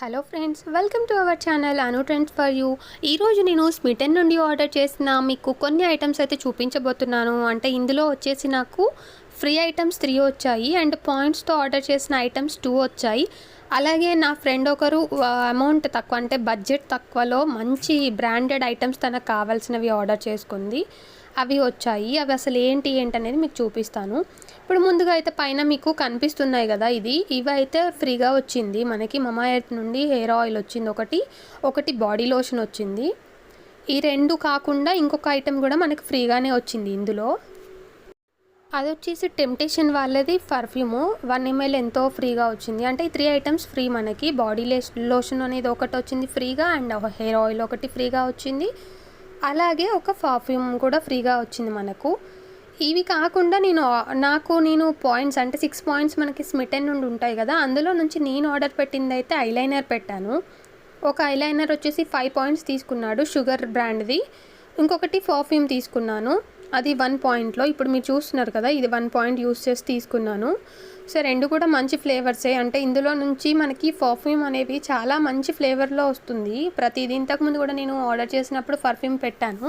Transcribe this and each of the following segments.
Hello friends welcome to our channel Anu trends for you ఈరోజు నేను smitten నుండి order చేసిన మీకు కొన్ని ఐటమ్స్ అయితే చూపించబోతున్నాను. అంటే ఇందులో వచ్చేసి నాకు ఫ్రీ ఐటమ్స్ త్రీ వచ్చాయి అండ్ పాయింట్స్తో ఆర్డర్ చేసిన ఐటమ్స్ టూ వచ్చాయి. అలాగే నా ఫ్రెండ్ ఒకరు అమౌంట్ తక్కువ అంటే బడ్జెట్ తక్కువలో మంచి బ్రాండెడ్ ఐటమ్స్ తనకు కావాల్సినవి ఆర్డర్ చేసుకుంది. అవి వచ్చాయి. అవి అసలు ఏంటి ఏంటి అనేది మీకు చూపిస్తాను. ఇప్పుడు ముందుగా అయితే పైన మీకు కనిపిస్తున్నాయి కదా ఇది. ఇవి అయితే ఫ్రీగా వచ్చింది. మనకి మమా ఎర్త్ నుండి హెయిర్ ఆయిల్ వచ్చింది ఒకటి ఒకటి బాడీ లోషన్ వచ్చింది. ఈ రెండు కాకుండా ఇంకొక ఐటెం కూడా మనకి ఫ్రీగానే వచ్చింది ఇందులో. అది వచ్చేసి టెంప్టేషన్ వాళ్ళది పర్ఫ్యూము. వన్ ఎంఎల్ ఎంతో ఫ్రీగా వచ్చింది. అంటే ఈ త్రీ ఐటమ్స్ ఫ్రీ మనకి. బాడీ లోషన్ అనేది ఒకటి వచ్చింది ఫ్రీగా అండ్ హెయిర్ ఆయిల్ ఒకటి ఫ్రీగా వచ్చింది. అలాగే ఒక పర్ఫ్యూమ్ కూడా ఫ్రీగా వచ్చింది మనకు. ఇవి కాకుండా నేను నాకు నేను పాయింట్స్ అంటే సిక్స్ పాయింట్స్ మనకి స్మిటెన్ నుండి ఉంటాయి కదా. అందులో నుంచి నేను ఆర్డర్ పెట్టింది అయితే ఐలైనర్ పెట్టాను. ఒక ఐలైనర్ వచ్చేసి ఫైవ్ పాయింట్స్ తీసుకున్నాడు షుగర్ బ్రాండ్ది ఇంకొకటి పర్ఫ్యూమ్ తీసుకున్నాను. అది వన్ పాయింట్లో ఇప్పుడు మీరు చూస్తున్నారు కదా ఇది వన్ పాయింట్ యూస్ చేసి తీసుకున్నాను. సో రెండు కూడా మంచి ఫ్లేవర్సే అంటే ఇందులో నుంచి మనకి పర్ఫ్యూమ్ అనేవి చాలా మంచి ఫ్లేవర్లో వస్తుంది. ప్రతిదీ ఇంతకుముందు కూడా నేను ఆర్డర్ చేసినప్పుడు పర్ఫ్యూమ్ పెట్టాను.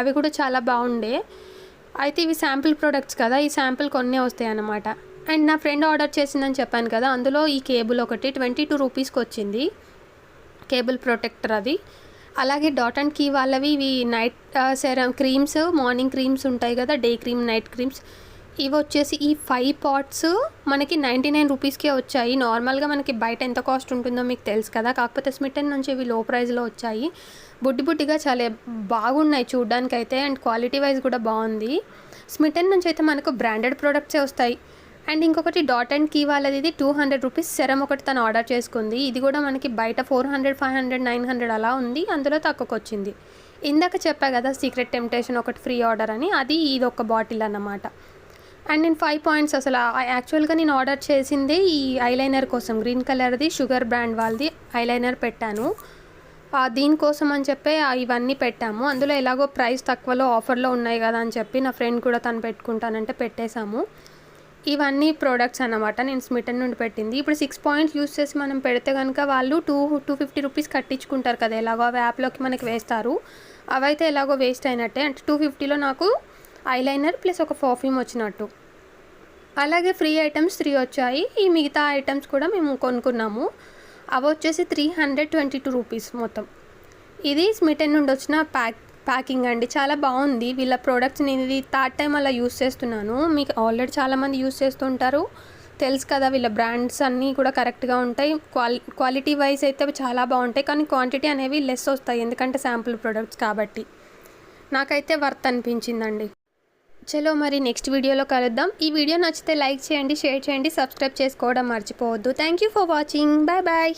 అవి కూడా చాలా బాగుండే. అయితే ఇవి శాంపిల్ ప్రోడక్ట్స్ కదా ఈ శాంపిల్ కొన్నే వస్తాయి అన్నమాట. అండ్ నా ఫ్రెండ్ ఆర్డర్ చేసిందని చెప్పాను కదా అందులో ఈ కేబుల్ ఒకటి ట్వంటీ టూ రూపీస్కి వచ్చింది. కేబుల్ ప్రొటెక్టర్ అది. అలాగే డాట్ అండ్ కీ వాళ్ళవి ఇవి night serum creams morning creams ఉంటాయి కదా డే క్రీమ్ నైట్ క్రీమ్స్. ఇవి వచ్చేసి ఈ ఫైవ్ పాట్స్ మనకి నైంటీ నైన్ రూపీస్కే వచ్చాయి. నార్మల్గా మనకి బయట ఎంత కాస్ట్ ఉంటుందో మీకు తెలుసు కదా. కాకపోతే స్మిటన్ నుంచి ఇవి లో ప్రైస్లో వచ్చాయి. బుడ్డి బుడ్డిగా చాలా బాగున్నాయి చూడ్డానికైతే అండ్ క్వాలిటీ వైజ్ కూడా బాగుంది. స్మిటన్ నుంచి అయితే మనకు బ్రాండెడ్ ప్రోడక్ట్సే వస్తాయి. అండ్ ఇంకొకటి డాట్ అండ్ కీ వాళ్ళది ఇది టూ హండ్రెడ్ రూపీస్ సెరం ఒకటి తను ఆర్డర్ చేసుకుంది. ఇది కూడా మనకి బయట four hundred five hundred nine hundred అలా ఉంది. అందులో తక్కువకి వచ్చింది ఇందాక చెప్పా కదా సీక్రెట్ టెంప్టేషన్ ఒకటి ఫ్రీ ఆర్డర్ అని. అది ఇది ఒక బాటిల్ అన్నమాట. అండ్ నేను ఫైవ్ పాయింట్స్ అసలు యాక్చువల్గా నేను ఆర్డర్ చేసింది ఈ ఐలైనర్ కోసం. గ్రీన్ కలర్ది షుగర్ బ్రాండ్ వాళ్ళది ఐలైనర్ పెట్టాను. దీనికోసం అని చెప్పి ఇవన్నీ పెట్టాము. అందులో ఎలాగో ప్రైస్ తక్కువలో ఆఫర్లో ఉన్నాయి కదా అని చెప్పి నా ఫ్రెండ్ కూడా తను పెట్టుకుంటానంటే పెట్టేశాము. ఇవన్నీ ప్రోడక్ట్స్ అన్నమాట. నేను స్మిటన్ నుండి పెట్టింది. ఇప్పుడు సిక్స్ పాయింట్స్ యూస్ చేసి మనం పెడితే కనుక వాళ్ళు టూ టూ ఫిఫ్టీ రూపీస్ కట్టించుకుంటారు కదా. ఎలాగో అవి యాప్లోకి మనకి వేస్తారు. అవైతే ఎలాగో వేస్ట్ అయినట్టే. అంటే టూ ఫిఫ్టీలో నాకు ఐలైనర్ ప్లస్ ఒక పర్ఫ్యూమ్ వచ్చినట్టు. అలాగే ఫ్రీ ఐటమ్స్ త్రీ వచ్చాయి. ఈ మిగతా ఐటమ్స్ కూడా మేము కొనుక్కున్నాము. అవి వచ్చేసి three hundred twenty two rupees మొత్తం. ఇది స్మిటన్ నుండి వచ్చిన ప్యాక్ ప్యాకింగ్ అండి. చాలా బాగుంది. వీళ్ళ ప్రోడక్ట్స్ నేను ఇది థర్డ్ టైం అలా యూస్ చేస్తున్నాను. మీకు ఆల్రెడీ చాలామంది యూస్ చేస్తుంటారు. తెలుసు కదా వీళ్ళ బ్రాండ్స్ అన్నీ కూడా కరెక్ట్గా ఉంటాయి. క్వాలి క్వాలిటీ వైజ్ అయితే చాలా బాగుంటాయి. కానీ క్వాంటిటీ అనేవి లెస్ వస్తాయి. ఎందుకంటే శాంపుల్ ప్రోడక్ట్స్ కాబట్టి. నాకైతే వర్త్ అనిపించిందండి. చలో మరి నెక్స్ట్ వీడియోలో కలుద్దాం. ఈ వీడియో నచ్చితే లైక్ చేయండి షేర్ చేయండి సబ్స్క్రైబ్ చేసుకోవడం మర్చిపోవద్దు. Thank you for watching. Bye bye.